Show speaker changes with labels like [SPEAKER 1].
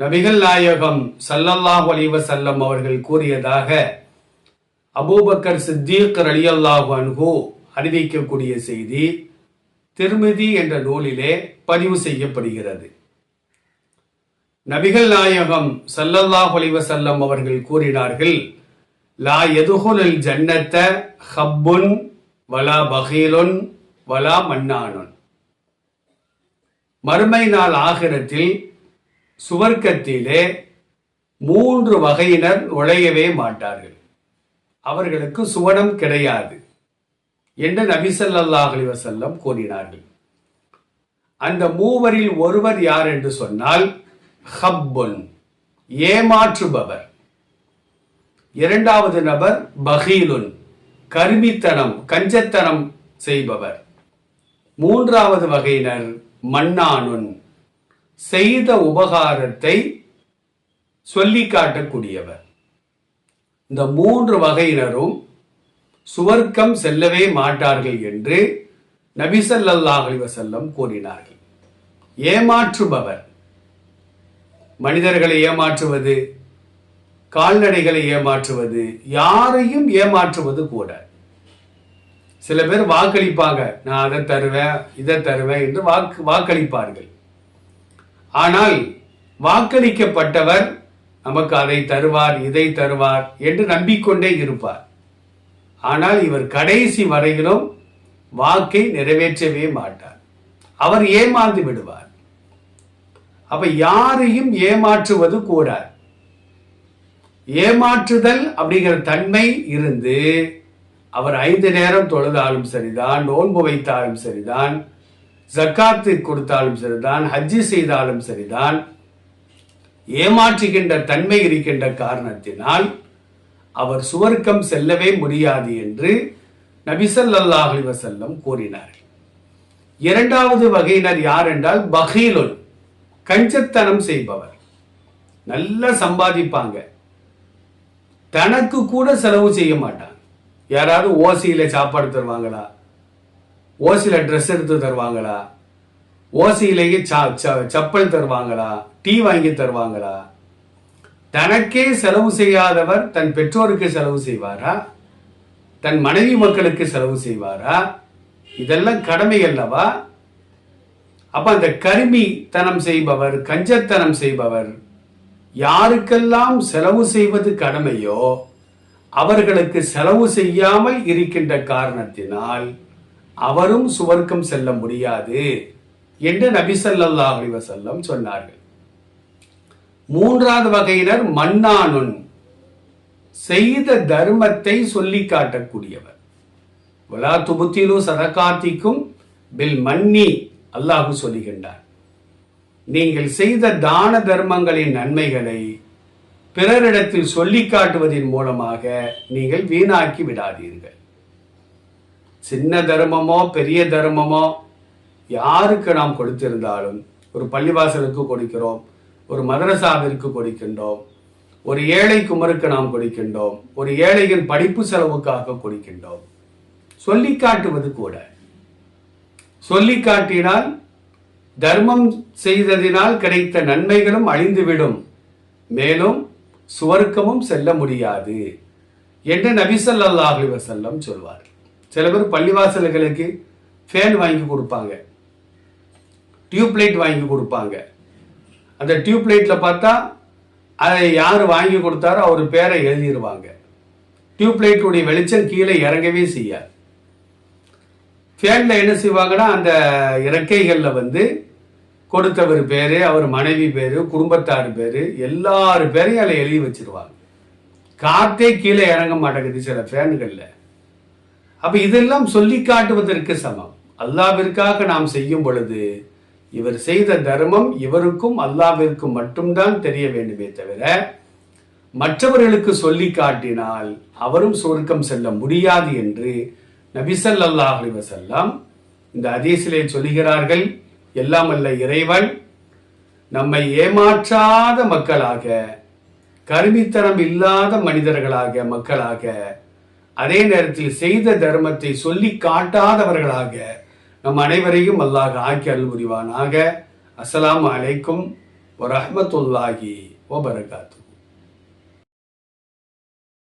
[SPEAKER 1] நபிகள் நாயகம் சல்லல்லாஹ் அலிவ சல்லம் அவர்கள் கூறியதாக அபூபக்கர் சித்தீக் ரலியல்லாஹு அன்ஹு அறிவிக்கக்கூடிய செய்தி திருமிதி என்ற நூலிலே பதிவு செய்யப்படுகிறது. நபிகள் நாயகம் சல்லல்லாஹ் அலிவ சல்லம் அவர்கள் கூறினார்கள் லா எதுகுல் ஜன்னத்த ஹப்புன் வலா பகீலுன் வலா மன்னானுன். மறுமை நாள் ஆகிரத்தில் சுவர்க்கத்திலே மூன்று வகையினர் நுழையவே மாட்டார்கள். அவர்களுக்கு சுவனம் கிடையாது என்று நபி ஸல்லல்லாஹு கூறினார்கள். அந்த மூவரில் ஒருவர் யார் என்று சொன்னால் ஹப்புன் ஏமாற்றுபவர். இரண்டாவது நபர் பகீலுன் கருமித்தனம் கஞ்சத்தனம் செய்பவர். மூன்றாவது வகையினர் மன்னானுன் செய்த உபகாரத்தை சொல்லி காட்டக்கூடியவர். இந்த மூன்று வகையினரும் சுவர்க்கம் செல்லவே மாட்டார்கள் என்று நபிசல்லாஹ் அலைஹி கூறினார்கள். ஏமாற்றுபவர். மனிதர்களை ஏமாற்றுவது கால்நடைகளை ஏமாற்றுவது யாரையும் ஏமாற்றுவது கூட. சில பேர் வாக்களிப்பாங்க நான் அதை தருவேன் இதை தருவேன் என்று வாக்கு வாக்களிப்பார்கள். ஆனால் வாக்களிக்கப்பட்டவர் நமக்கு அதை தருவார் இதை தருவார் என்று நம்பிக்கொண்டே இருப்பார். ஆனால் இவர் கடைசி வரையிலும் வாக்கை நிறைவேற்றவே மாட்டார். அவர் ஏமாந்து விடுவார். அப்ப யாரையும் ஏமாற்றுவது கூடாது. ஏமாற்றுதல் அப்படிங்கிற தன்மை இருந்து அவர் ஐந்து நேரம் தொழுதாலும் சரிதான் நோன்பு வைத்தாலும் சரிதான் ஜக்காத்து கொடுத்தாலும் சரிதான் ஹஜ்ஜி செய்தாலும் சரிதான். ஏமாற்றுகின்ற தன்மை இருக்கின்ற காரணத்தினால் அவர் சுவர்க்கம் செல்லவே முடியாது என்று நபிசல்லாஹ் வசல்லம் வஸல்லம் கூறினார்கள். இரண்டாவது வகையினர் யார் என்றால் பகீலுன் கஞ்சத்தனம் செய்பவர். நல்லா சம்பாதிப்பாங்க. தனக்கு கூட செலவு செய்ய மாட்டாங்க யாராவது ஓசியில சாப்பாடு தருவாங்களா? ஓசியில் ட்ரெஸ் எடுத்து தருவாங்களா? ஓசியிலேயே ச- செப்பல் தருவாங்களா? டீ வாங்கி தருவாங்களா? தனக்கே செலவு செய்யாதவர் தன் பெற்றோருக்கு செலவு செய்வாரா? தன் மனைவி மக்களுக்கு செலவு செய்வாரா? இதெல்லாம் கடமை அல்லவா? அப்ப அந்த கருமித்தனம் செய்பவர் கஞ்சத்தனம் செய்பவர் யாருக்கெல்லாம் செலவு செய்வது கடமையோ அவர்களுக்கு செலவு செய்யாமல் இருக்கின்ற காரணத்தினால் அவரும் சுவர்க்கம் செல்ல முடியாது என்று நபிசல்லா அலிவசல்லம் சொன்னார்கள். மூன்றாவது வகையினர் மன்னானுன் செய்த தர்மத்தை சொல்லி காட்டக்கூடியவர். வலா துபுத்திலு சதகாத்திக்கும் பில் மன்னி அல்லாஹு சொல்லுகின்றார். நீங்கள் செய்த தான தர்மங்களின் நன்மைகளை பிறரிடத்தில் சொல்லி காட்டுவதன் மூலமாக நீங்கள் வீணாக்கி விடாதீர்கள். சின்ன தர்மமோ பெரிய தர்மமோ யாருக்கு நாம் கொடுத்திருந்தாலும் ஒரு பள்ளிவாசலுக்கு கொடுக்கிறோம் ஒரு மதரசாவிற்கு கொடுக்கின்றோம் ஒரு ஏழை குமருக்கு நாம் கொடுக்கின்றோம் ஒரு ஏழையின் படிப்பு செலவுக்காக கொடுக்கின்றோம். சொல்லி காட்டுவது கூட. சொல்லி காட்டினால் தர்மம் செய்ததினால் கிடைத்த நன்மைகளும் அழிந்துவிடும். மேலும் சுவர்க்கமும் செல்ல முடியாது. என்று நபிசல்லாஹி வசல்லம் சொல்வார்கள். சில பேர் பள்ளிவாசல்களுக்கு ஃபேன் வாங்கி கொடுப்பாங்க. டியூப் லைட் வாங்கி கொடுப்பாங்க. அந்த டியூப்லைட்டில் பார்த்தா அதை யார் வாங்கி கொடுத்தாரோ அவர் பேரை எழுதிடுவாங்க டியூப்லைட்டுடைய வெளிச்சம் கீழே இறங்கவே செய்யாது. ஃபேனில் என்ன செய்வாங்கன்னா அந்த இறக்கைகளில் வந்து கொடுத்தவர் பேர் அவர் மனைவி பேர் குடும்பத்தார் பேர் எல்லார் பேரையும் அதில் எழுதி வச்சிருவாங்க. காற்றே கீழே இறங்க மாட்டேங்குது சில ஃபேன்களில் அப்ப இதெல்லாம் சொல்லி காட்டுவதற்கு சமம். அல்லாவிற்காக நாம் செய்யும் பொழுது இவர் செய்த தர்மம் இவருக்கும் அல்லாவிற்கும் மட்டும்தான் தெரிய வேண்டுமே தவிர மற்றவர்களுக்கு சொல்லி காட்டினால் அவரும் சொர்க்கம் செல்ல முடியாது என்று நபிசல்லாஹ் அலி செல்லாம் இந்த அதீசிலே சொல்லுகிறார்கள். எல்லாம் அல்ல இறைவன் நம்மை ஏமாற்றாத மக்களாக கருமித்தனம் இல்லாத மனிதர்களாக மக்களாக அதே நேரத்தில் செய்த தர்மத்தை சொல்லி காட்டாதவர்களாக நம் அனைவரையும் அல்லாஹ் ஆக்கி அருள் புரிவானாக. அஸ்ஸலாமு அலைக்கும் வரஹ்மத்துல்லாஹி வபரகாத்து